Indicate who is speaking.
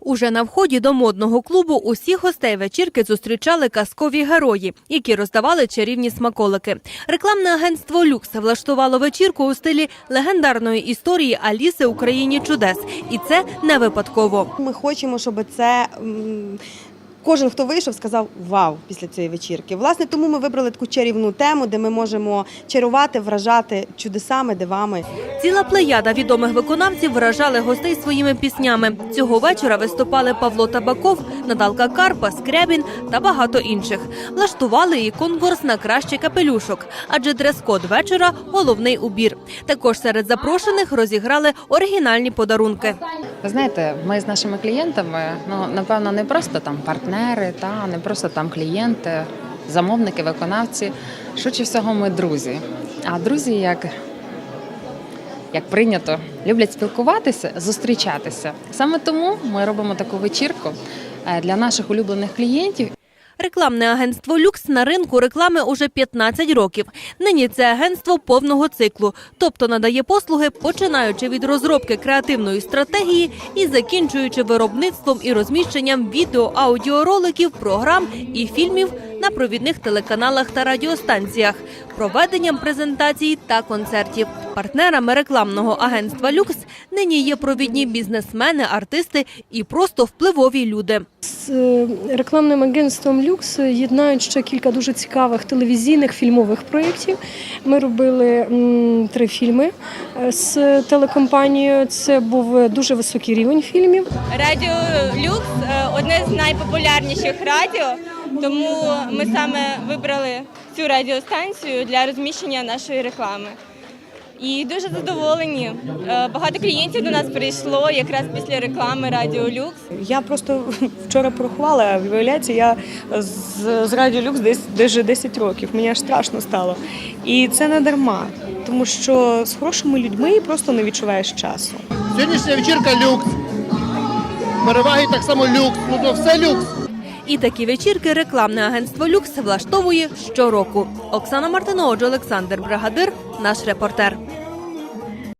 Speaker 1: Уже на вході до модного клубу усіх гостей вечірки зустрічали казкові герої, які роздавали чарівні смаколики. Рекламне агентство Люкс влаштувало вечірку у стилі легендарної історії Аліси Україні чудес, і це не випадково.
Speaker 2: Ми хочемо, щоб це кожен, хто вийшов, сказав вау після цієї вечірки. Власне, тому ми вибрали таку чарівну тему, де ми можемо чарувати, вражати чудесами, дивами.
Speaker 1: Ціла плеяда відомих виконавців вражали гостей своїми піснями. Цього вечора виступали Павло Табаков, Наталка Карпа, Скрябін та багато інших. Влаштували і конкурс на кращий капелюшок, адже дрес-код вечора головний убір. Також серед запрошених розіграли оригінальні подарунки.
Speaker 3: Ви знаєте, ми з нашими клієнтами, ну напевно, не просто там партнери, та не просто там клієнти, замовники, виконавці. Швидше всього, ми друзі. А друзі, як, як прийнято, люблять спілкуватися, зустрічатися. Саме тому ми робимо таку вечірку для наших улюблених клієнтів
Speaker 1: Рекламне агентство Люкс на ринку реклами уже 15 років. Нині це агентство повного циклу, тобто надає послуги, починаючи від розробки креативної стратегії і закінчуючи виробництвом і розміщенням відео, аудіороликів, програм і фільмів на провідних телеканалах та радіостанціях, проведенням презентацій та концертів. Партнерами рекламного агентства Люкс нині є провідні бізнесмени, артисти і просто впливові люди.
Speaker 4: З е, рекламним агентством Люкс єднають ще кілька дуже цікавих телевізійних фільмових проєктів. Ми робили три фільми е, з телекомпанією. Це був дуже високий рівень фільмів.
Speaker 5: Радіо Люкс одне з найпопулярніших радіо, тому ми саме вибрали цю радіостанцію для розміщення нашої реклами. І дуже задоволені. Е, Багато клієнтів до нас прийшло якраз після реклами Радіо Люкс.
Speaker 6: Я просто вчора порахувала, а виявляється, я з, з Радіо Люкс десь даже 10 років. Мені аж страшно стало. І це не дарма, тому що з хорошими людьми просто не відчуваєш часу.
Speaker 7: Сьогоднішня вечірка люкс. Переваги так само люкс. Ну то все люкс.
Speaker 1: І такі вечірки рекламне агентство Люкс влаштовує щороку. Оксана Мартинович, Олександр Брагадир, наш репортер.